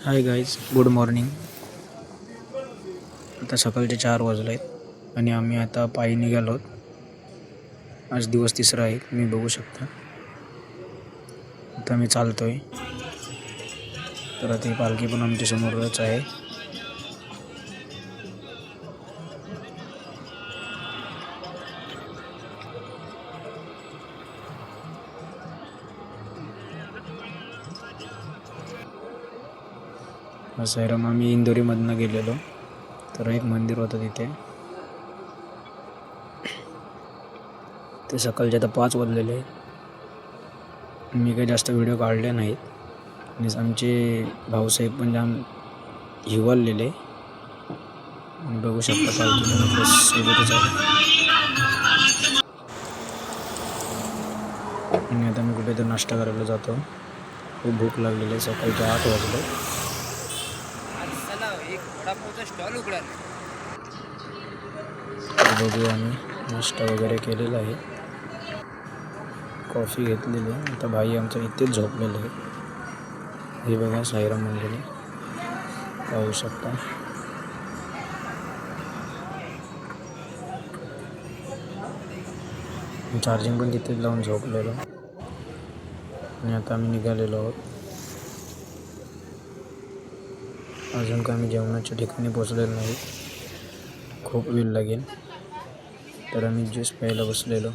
Hi guys good morning आता सकाळचे चार वाजले आहेत आणि आम्ही आता पायी निघालो आहोत आज दिवस तिसरा आहे तुम्ही बघू शकता. आता मी चालतो आहे तर आता ही पालखी पण आमच्यासमोरच आहे. सैराम आम्ही इंदोरीमधनं गेलेलो. तर एक मंदिर होतं तिथे. ते सकाळचे आता पाच वाजलेले मी काही जास्त व्हिडिओ काढले नाहीत. आणि आमचे भाऊसाहेब पण जाम हिवाललेले. आणि बघू शकता सोबतच आणि आता मी कुठे तर नाश्ता करायला जातो. खूप भूक लागलेली आहे. सकाळचे आठ वाजले. एक स्टॉल उघडा बघू आम्ही. नाश्ता वगैरे केलेला आहे. कॉफी घेतलेली आहे. आता भाई आमचा इथेच झोपलेलं आहे. हे बघा साईराम मंदिर पाहू शकता. चार्जिंग पण तिथेच लावून झोपलेलो. आणि आता आम्ही निघालेलो आहोत. अजून काय मी जेवणाच्या ठिकाणी पोचलेलो नाही. खूप वेळ लागेल. तर आम्ही ज्यूस प्यायला बसलेलो.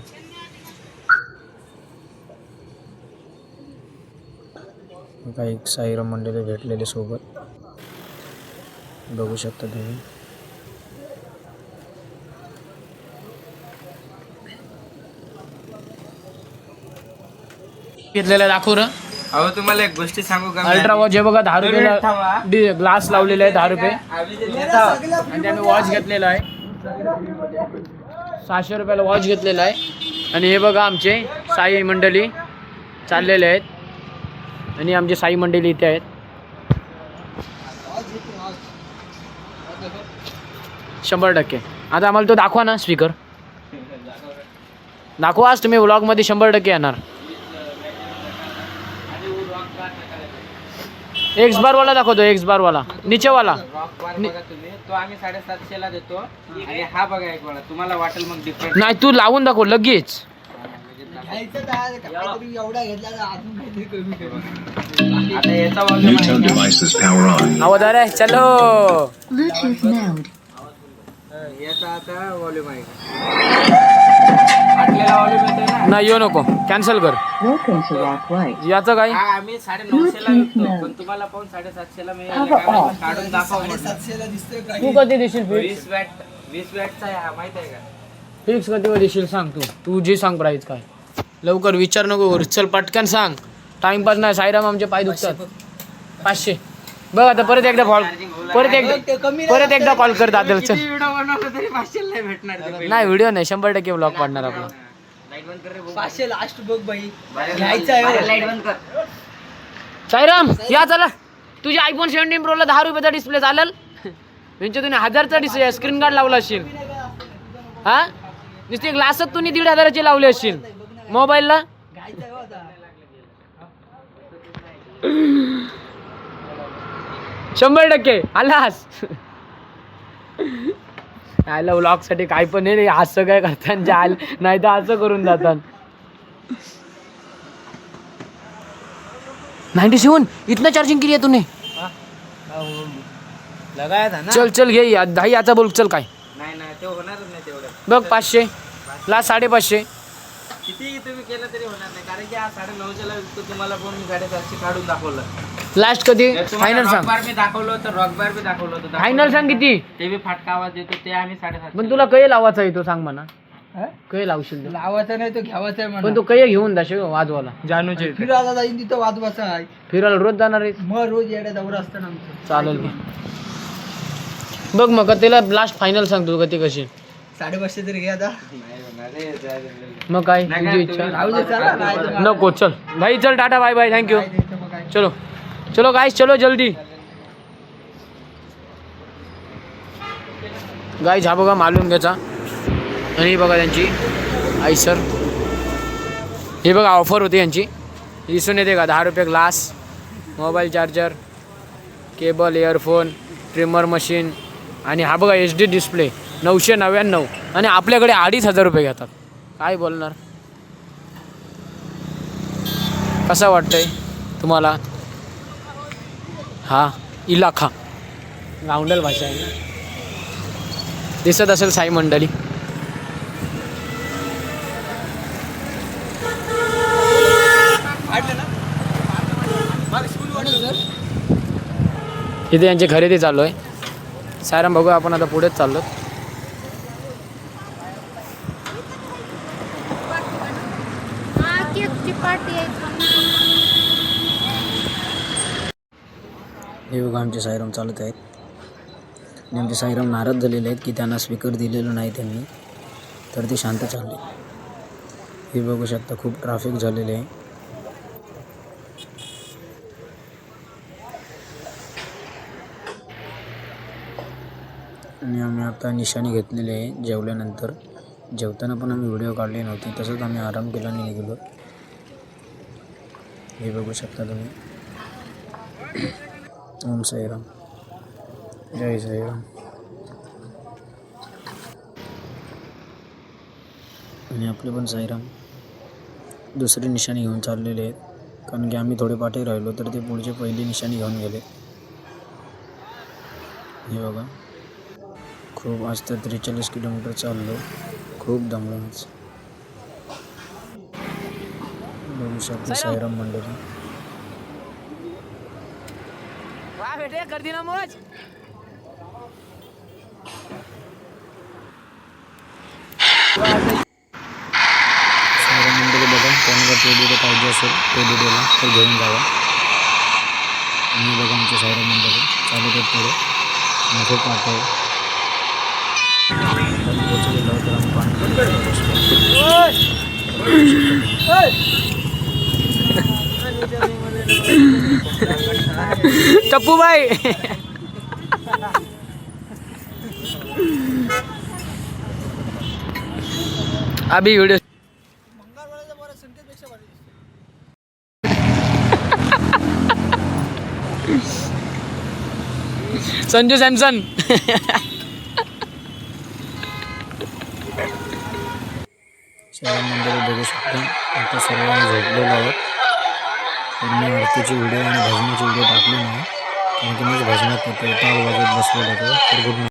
काही साईराम मंडळी भेटलेले सोबत. बघू शकता तुम्ही. घेतलेला दाखव र अहो तुम्हाला एक गोष्टी सांगू का अल्ट्रा वॉच हे बघा दहा रुपयाला डि- ग्लास लावलेला आहे दहा रुपये. आणि ते आम्ही वॉच घेतलेला आहे. सहाशे रुपयाला वॉच घेतलेला आहे. आणि हे बघा आमचे साई मंडळी चाललेले आहेत. आणि आमचे साई मंडळी इथे आहेत. शंभर टक्के. आता आम्हाला तो दाखवा ना स्पीकर दाखवा आज तुम्ही व्लॉगमध्ये शंभर टक्के येणार. एक्स बार वाला दाखवतो एक्स बार वाला नीचे वाला रॉक बार बघा तुम्ही तो आम्ही साडेसातशे ला देतो आणि हा बघा एक वेळा तुम्हाला वाटेल मग डिफरंट नाही तू लावून दाखव लगेच आता याचा volume New tone आहे का? devices power on. आवाज आ रहा है चलो Bluetooth mode. याचा आता व्हॉल्यूम आहे का? नाही येऊ नको. कॅन्सल कर. याचं काय हा आम्ही साडे नऊशे ला विकतो पण तुम्हाला पाहून साडेसातशे ला मिळेल का? मला काढून दाखव म्हटलं. तू कधी देशील फिक्स वीस वॅट वीस वॅटचा आहे हा माहीत आहे का? फिक्स कधी देशील सांग तू. तू जे सांग प्राईस काय. लवकर विचार नको. चल पटकन सांग. टाइमपास नाही साईराम आमचे पाय दुखतात. पाचशे. बघ आता परत एकदा कॉल परत एकदा परत एकदा कॉल कर पाचशे नाही व्हिडिओ नाही शंभर टक्के ब्लॉग पाडणार आपला लाइट बंद कर रे भाऊ. पाचशे लास्ट बघ बाई. घ्यायचं आहे लाइट बंद कर. साईराम या चला. तुझ्या आयफोन सेव्हन्टीन प्रोला दहा रुपयाचा डिस्प्ले चालेल. त्यांच्या तुम्ही हजारचा डिस्प्ले स्क्रीन गार्ड लावला असशील हा? नुसते ग्लासच तुम्ही दीड हजाराचे लावले असशील मोबाईलला? शंभर टक्के. आलास. आयला व्लॉगसाठी काय पण नाही रे, असं काय करतात जाल नाही तर असं करून जातात. नाईन्टी सेवन इतना चार्जिंग केली आहे तूने. लगाया था ना चल चल घे या दहा याचा बोल चल काय. नाही नाही ते होणारच नाही तेवढं. बघ पाचशे. लास्ट साडेपाचशे. किती तुम्ही केलं तरी होणार नाही. कारण की आज साडे नऊशेला विकतो तुम्हाला पण मी साडेसातशे काढून दाखवलं. लास्ट कधी? जर तुम्हाला फायनल रॉक सांग. बार मी दाखवलं होतं रॉक बार मी दाखवलं होतं फायनल सांग. किती? ते बी फाटका आवाज देतो ते आम्ही साडेसातशे पण तुला काही लावायचा आहे तो सांग म्हणा. काही लावशील तू. लावायचा नाही तो घ्यावाचा आहे पण म्हणा तू काही घेऊन जाशील वाजवाला जानूचे फिरायला जाईन तिथं वाजवाचा आहे. फिरायला रोज जाणार आहे मग रोज येड्या दौरा असतं ना आमचं. चालेल की. बघ मग तिला लास्ट फायनल सांग तू कधी कशी. साडेपाचशे तरी घ्या आता. मग काय? नाही तुझी इच्छा. राहू दे चला नको चल. भाई चल टाटा बाय बाय थँक्यू काय द्यायचं मग काय चलो. चलो गाइस चलो जल्दी. गाईज हा बघा मालून घ्यायचा. आणि ही बघा त्यांची आई सर हे बघा ऑफर होती यांची. दिसून येते का? दहा रुपये glass mobile charger cable earphone trimmer machine आणि हा बघा एच डी डिस्प्ले नऊशे नव्याण्णव. आणि आपल्याकडे अडीच हजार रुपये घेतात. काय बोलणार? कसा वाटतंय तुम्हाला? हा इलाखा. गावंडल भाषा आहे ना? दिसत असेल साई मंडळी. इथे यांची खरेदी चालू आहे. सायराम बघू आपण आता पुढेच चाललो हा केकची पार्टी आहे हे बघा आमचे साईराम चालत आहेत. आणि आमचे साईराम नाराज झालेले आहेत की त्यांना स्पीकर दिलेलं नाही त्यांनी. तर ते शांत चालले. हे बघू शकता खूप ट्रॅफिक झालेले आहे. आणि आम्ही आता निशाणी घेतलेली आहे जेवल्यानंतर. जेवताना पण आम्ही व्हिडिओ काढले नव्हते तसंच आम्ही आराम केला आणि निघलो. हे बघू शकता तुम्ही. ओम साईराम. जय साईराम. आणि आपले पण साईराम. दुसरी निशाणी घेऊन चाललेले आहेत. कारण की आम्ही थोडे पाठी राहिलो तर ते पुढचे पहिली निशाणी घेऊन गेले. हे बघा. खूप आज तर त्रेचाळीस किलोमीटर चाललो. खूप दमलो आज बघू शकतो साईराम मंडळी. वा बेटे गर्दी ना मोज. साईराम मंडळी बघा कोणाला पाहिजे असेल टेडीडेला तर घेऊन जावा. आणि बघा आमचे साईराम मंडळी. चालू आहेत पुढे. आहे. पोचलेलो तर आम्ही पाणी बसलो टप्पू भाई अभी वीडियो संजू सॅमसन. साईराम मंडळी बघू शकता. आता सर्वांनी झोपलेलो आहोत. त्यांनी आरतीचे व्हिडिओ आणि भजनाचे व्हिडिओ टाकले नाही. कारण की मी भजनात वाजत बसलेला तर गुड नाईट